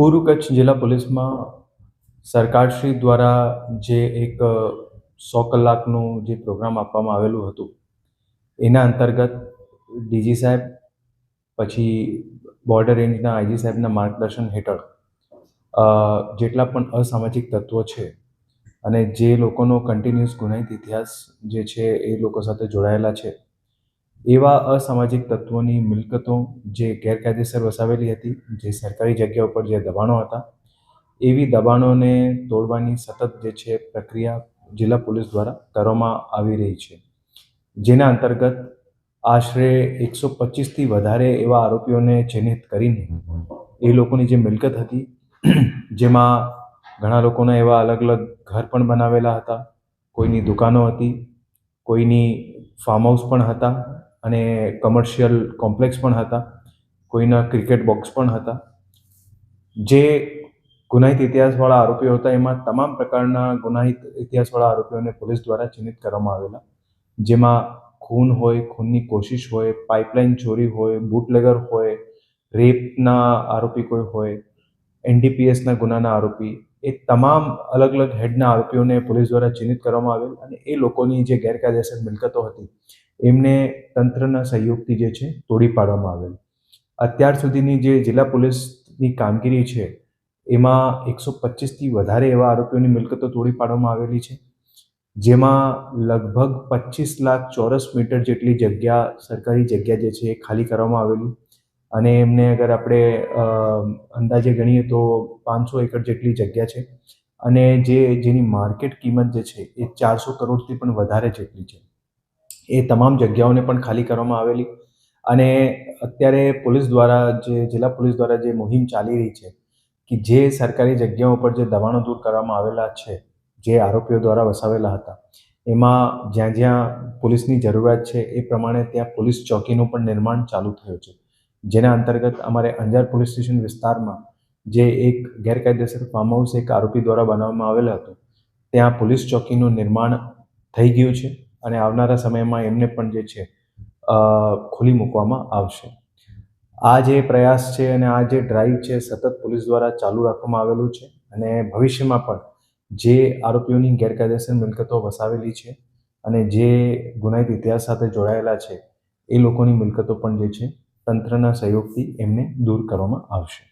પૂર્વ કચ્છ જિલ્લા પોલીસમાં સરકારશ્રી દ્વારા જે એક સો કલાકનું જે પ્રોગ્રામ આપવામાં આવેલું હતું, એના અંતર્ગત ડીજી સાહેબ, પછી બોર્ડર રેન્જના આઈજી સાહેબના માર્ગદર્શન હેઠળ જેટલા પણ અસામાજિક તત્વો છે અને જે લોકોનો કન્ટિન્યુઅસ ગુનાહિત ઇતિહાસ જે છે એ લોકો સાથે જોડાયેલા છે એવા અસામાજિક તત્વોની મિલકતો જે ગેરકાયદેસર વસાવેલી હતી, જે સરકારી જગ્યા ઉપર જે દબાણો હતા, એવી દબાણોને તોડવાની સતત જે છે પ્રક્રિયા જિલ્લા પોલીસ દ્વારા કરવામાં આવી રહી છે. જેના અંતર્ગત આશરે એકસો પચીસથી વધારે એવા આરોપીઓને ચિહ્નિત કરીને એ લોકોની જે મિલકત હતી, જેમાં ઘણા લોકોના એવા અલગ અલગ ઘર પણ બનાવેલા હતા, કોઈની દુકાનો હતી, કોઈની ફાર્મ હાઉસ પણ હતા અને કમર્શિયલ કોમ્પ્લેક્સ પણ હતા, કોઈના ક્રિકેટ બોક્સ પણ હતા. જે ગુનાહિત ઇતિહાસવાળા આરોપીઓ હતા, એમાં તમામ પ્રકારના ગુનાહિત ઇતિહાસવાળા આરોપીઓને પોલીસ દ્વારા ચિહ્નિત કરવામાં આવેલા. જેમાં ખૂન હોય, ખૂનની કોશિશ હોય, પાઇપલાઇન ચોરી હોય, બુટલેગર હોય, રેપના આરોપી કોઈ હોય એનડીપીએસના ગુનાના આરોપી એ તમામ અલગ અલગ હેડના આરોપીઓને પોલીસ દ્વારા ચિહ્નિત કરવામાં આવેલ અને એ લોકોની જે ગેરકાયદેસર મિલકતો હતી, એમને તંત્રના સહયોગથી જે છે તોડી પાડવામાં આવેલ. અત્યાર સુધીની જે જિલ્લા પોલીસની કામગીરી છે, એમાં એકસો પચીસથી વધારે એવા આરોપીઓની મિલકતો તોડી પાડવામાં આવેલી છે, જેમાં લગભગ પચીસ લાખ ચોરસ મીટર જેટલી જગ્યા, સરકારી જગ્યા જે છે એ ખાલી કરવામાં આવેલી અને એમને અગર આપણે અંદાજે ગણીએ તો પાંચસો એકર જેટલી જગ્યા છે. અને જે, જેની માર્કેટ કિંમત જે છે એ ચારસો કરોડથી પણ વધારે જેટલી છે. એ તમામ જગ્યાઓને પણ ખાલી કરવામાં આવેલી. અને અત્યારે પોલીસ દ્વારા જે, જિલ્લા પોલીસ દ્વારા જે મુહિમ ચાલી રહી છે કે જે સરકારી જગ્યાઓ પર જે દબાણો દૂર કરવામાં આવેલા છે, જે આરોપીઓ દ્વારા વસાવેલા હતા, એમાં જ્યાં જ્યાં પોલીસની જરૂરિયાત છે એ પ્રમાણે ત્યાં પોલીસ ચોકીનું પણ નિર્માણ ચાલુ થયું છે. જેના અંતર્ગત અમારે અંજાર પોલીસ સ્ટેશન વિસ્તારમાં જે એક ગેરકાયદેસર ફાર્મ હાઉસ એક આરોપી દ્વારા બનાવવામાં આવેલ હતું, ત્યાં પોલીસ ચોકીનું નિર્માણ થઈ ગયું છે અને આવનારા સમયમાં એમને પણ જે છે ખુલી મૂકવામાં આવશે. આ જે પ્રયાસ છે અને આ જે ડ્રાઈવ છે સતત પોલીસ દ્વારા ચાલુ રાખવામાં આવેલું છે અને ભવિષ્યમાં પણ જે આરોપીઓની ગેરકાયદેસર મિલકતો વસાવેલી છે અને જે ગુનાહિત ઇતિહાસ સાથે જોડાયેલા છે, એ લોકોની મિલકતો પણ જે છે તંત્રના સહયોગથી એમને દૂર કરવામાં આવશે.